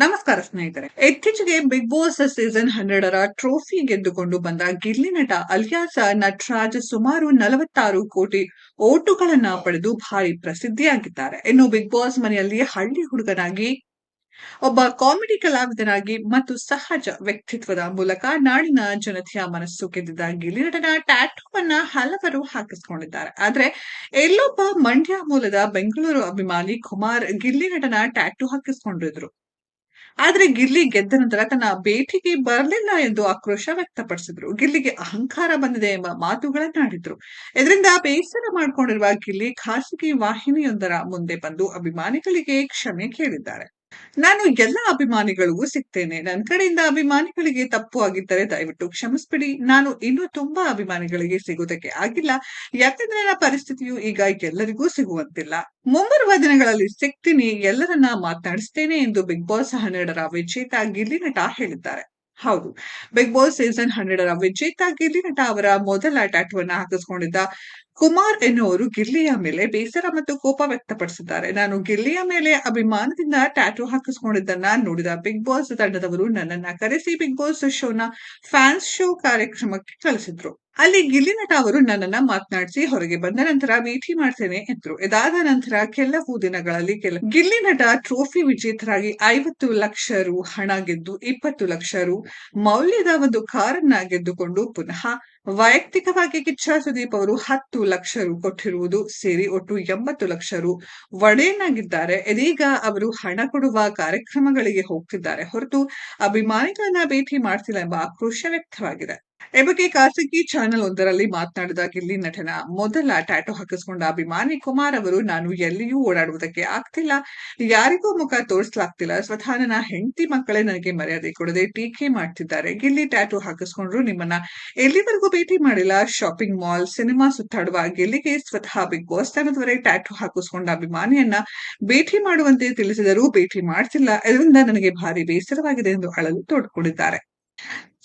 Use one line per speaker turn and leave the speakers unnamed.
ನಮಸ್ಕಾರ ಸ್ನೇಹಿತರೆ. ಇತ್ತೀಚೆಗೆ ಬಿಗ್ ಬಾಸ್ ಸೀಸನ್ ಹನ್ನೆರಡರ ಟ್ರೋಫಿ ಗೆದ್ದುಕೊಂಡು ಬಂದ ಗಿಲ್ಲಿ ನಟ ಅಲಿಯಾಸ ನಟರಾಜ್ ಸುಮಾರು ನಲವತ್ತಾರು ಕೋಟಿ ಓಟುಗಳನ್ನ ಪಡೆದು ಭಾರಿ ಪ್ರಸಿದ್ಧಿಯಾಗಿದ್ದಾರೆ. ಇನ್ನು ಬಿಗ್ ಬಾಸ್ ಮನೆಯಲ್ಲಿ ಹಳ್ಳಿ ಹುಡುಗನಾಗಿ, ಒಬ್ಬ ಕಾಮಿಡಿ ಕಲಾವಿದನಾಗಿ ಮತ್ತು ಸಹಜ ವ್ಯಕ್ತಿತ್ವದ ಮೂಲಕ ನಾಡಿನ ಜನತೆಯ ಮನಸ್ಸು ಗೆದ್ದಿದ್ದ ಗಿಲಿ ನಟನ ಟ್ಯಾಟೂವನ್ನ ಹಲವರು ಹಾಕಿಸಿಕೊಂಡಿದ್ದಾರೆ. ಆದ್ರೆ ಎಲ್ಲೊಬ್ಬ ಮಂಡ್ಯ ಮೂಲದ ಬೆಂಗಳೂರು ಅಭಿಮಾನಿ ಕುಮಾರ್ ಗಿಲ್ಲಿ ನಟನ ಟ್ಯಾಟೂ ಹಾಕಿಸ್ಕೊಂಡಿದ್ರು. ಆದ್ರೆ ಗಿಲ್ಲಿ ಗೆದ್ದ ನಂತರ ತನ್ನ ಭೇಟಿಗೆ ಬರಲಿಲ್ಲ ಎಂದು ಆಕ್ರೋಶ ವ್ಯಕ್ತಪಡಿಸಿದ್ರು. ಗಿಲ್ಲಿಗೆ ಅಹಂಕಾರ ಬಂದಿದೆ ಎಂಬ ಮಾತುಗಳನ್ನಾಡಿದ್ರು ಇದರಿಂದ ಬೇಸರ ಮಾಡಿಕೊಂಡಿರುವ ಗಿಲ್ಲಿ ಖಾಸಗಿ ವಾಹಿನಿಯೊಂದರ ಮುಂದೆ ಬಂದು ಅಭಿಮಾನಿಗಳಿಗೆ ಕ್ಷಮೆ ಕೇಳಿದ್ದಾರೆ. ನಾನು ಎಲ್ಲ ಅಭಿಮಾನಿಗಳಿಗೂ ಸಿಗ್ತೇನೆ. ನನ್ನ ಕಡೆಯಿಂದ ಅಭಿಮಾನಿಗಳಿಗೆ ತಪ್ಪು ಆಗಿದ್ದರೆ ದಯವಿಟ್ಟು ಕ್ಷಮಿಸ್ಬಿಡಿ. ನಾನು ಇನ್ನೂ ತುಂಬಾ ಅಭಿಮಾನಿಗಳಿಗೆ ಸಿಗೋದಕ್ಕೆ ಆಗಿಲ್ಲ. ಯಾಕಂದ್ರೆ ನನ್ನ ಪರಿಸ್ಥಿತಿಯು ಈಗ ಎಲ್ಲರಿಗೂ ಸಿಗುವಂತಿಲ್ಲ. ಮುಂಬರುವ ದಿನಗಳಲ್ಲಿ ಸಿಗ್ತೀನಿ, ಎಲ್ಲರನ್ನ ಮಾತನಾಡಿಸ್ತೇನೆ ಎಂದು ಬಿಗ್ ಬಾಸ್ ಹನ್ನೆರಡರ ವಿಜೇತ ಗಿಲ್ಲಿ ನಟ ಹೇಳಿದ್ದಾರೆ. ಹೌದು, ಬಿಗ್ ಬಾಸ್ ಸೀಸನ್ ಹನ್ನೆರಡರ ವಿಜೇತ ಗಿಲ್ಲಿ ನಟ ಅವರ ಮೊದಲ ಟ್ಯಾಟುವನ್ನ ಹಾಕಿಸ್ಕೊಂಡಿದ್ದ ಕುಮಾರ್ ಎನ್ನುವರು ಗಿಲ್ಲಿಯ ಮೇಲೆ ಬೇಸರ ಮತ್ತು ಕೋಪ ವ್ಯಕ್ತಪಡಿಸಿದ್ದಾರೆ. ನಾನು ಗಿಲ್ಲಿಯ ಮೇಲೆ ಅಭಿಮಾನದಿಂದ ಟ್ಯಾಟೂ ಹಾಕಿಸ್ಕೊಂಡಿದ್ದನ್ನ ನೋಡಿದ ಬಿಗ್ ಬಾಸ್ ತಂಡದವರು ನನ್ನನ್ನ ಕರೆಸಿ ಬಿಗ್ ಬಾಸ್ ಶೋನ ಫ್ಯಾನ್ಸ್ ಶೋ ಕಾರ್ಯಕ್ರಮಕ್ಕೆ ಕಳಿಸಿದ್ರು. ಅಲ್ಲಿ ಗಿಲ್ಲಿ ನಟ ಅವರು ನನ್ನನ್ನ ಮಾತನಾಡಿಸಿ ಹೊರಗೆ ಬಂದ ನಂತರ ಭೇಟಿ ಮಾಡ್ತೇನೆ ಎಂದ್ರು. ಇದಾದ ನಂತರ ಕೆಲವು ದಿನಗಳಲ್ಲಿ ಕೆಲ ಗಿಲ್ಲಿ ನಟ ಟ್ರೋಫಿ ವಿಜೇತರಾಗಿ ಐವತ್ತು ಲಕ್ಷ ರು ಹಣ ಗೆದ್ದು ಇಪ್ಪತ್ತು ಲಕ್ಷ ರು ಮೌಲ್ಯದ ಒಂದು ಕಾರನ್ನ ಗೆದ್ದುಕೊಂಡು ಪುನಃ ವೈಯಕ್ತಿಕವಾಗಿ ಕಿಚ್ಚ ಸುದೀಪ್ ಅವರು ಹತ್ತು ಲಕ್ಷ ರು ಕೊಟ್ಟಿರುವುದು ಸೇರಿ ಒಟ್ಟು ಎಂಬತ್ತು ಲಕ್ಷ ರು ಒಡೆಯನಾಗಿದ್ದಾರೆ. ಇದೀಗ ಅವರು ಹಣ ಕೊಡುವ ಕಾರ್ಯಕ್ರಮಗಳಿಗೆ ಹೋಗ್ತಿದ್ದಾರೆ. ಹೊರತು ಅಭಿಮಾನಿಗಳನ್ನ ಭೇಟಿ ಮಾಡ್ತಿಲ್ಲ ಎಂಬ ಆಕ್ರೋಶ ವ್ಯಕ್ತವಾಗಿದೆ. ಈ ಖಾಸಗಿ ಚಾನೆಲ್ ಒಂದರಲ್ಲಿ ಮಾತನಾಡಿದ ಗಿಲ್ಲಿ ನಟನ, ಮೊದಲ ಟ್ಯಾಟೋ ಹಾಕಿಸ್ಕೊಂಡ ಅಭಿಮಾನಿ ಕುಮಾರ್ ಅವರು, ನಾನು ಎಲ್ಲಿಯೂ ಓಡಾಡುವುದಕ್ಕೆ ಆಗ್ತಿಲ್ಲ. ಯಾರಿಗೂ ಮುಖ ತೋರಿಸಲಾಗ್ತಿಲ್ಲ. ಸ್ವತಃ ನನ್ನ ಹೆಂಡತಿ ಮಕ್ಕಳೇ ನನಗೆ ಮರ್ಯಾದೆ ಕೊಡದೆ ಟೀಕೆ ಮಾಡ್ತಿದ್ದಾರೆ. ಗಿಲ್ಲಿ ಟ್ಯಾಟೋ ಹಾಕಿಸ್ಕೊಂಡ್ರು ನಿಮ್ಮನ್ನ ಎಲ್ಲಿವರೆಗೂ ಭೇಟಿ ಮಾಡಿಲ್ಲ? ಶಾಪಿಂಗ್ ಮಾಲ್, ಸಿನಿಮಾ ಸುತ್ತಾಡುವ ಗಿಲ್ಲಿಗೆ ಸ್ವತಃ ಬಿಗ್ ಬಾಸ್ ತನದವರೆಗೆ ಟ್ಯಾಟೋ ಹಾಕಿಸ್ಕೊಂಡ ಅಭಿಮಾನಿಯನ್ನ ಭೇಟಿ ಮಾಡುವಂತೆ ತಿಳಿಸಿದರೂ ಭೇಟಿ ಮಾಡ್ತಿಲ್ಲ. ಇದರಿಂದ ನನಗೆ ಭಾರಿ ಬೇಸರವಾಗಿದೆ ಎಂದು ಅಳಲು ತೋಡ್ಕೊಂಡಿದ್ದಾರೆ.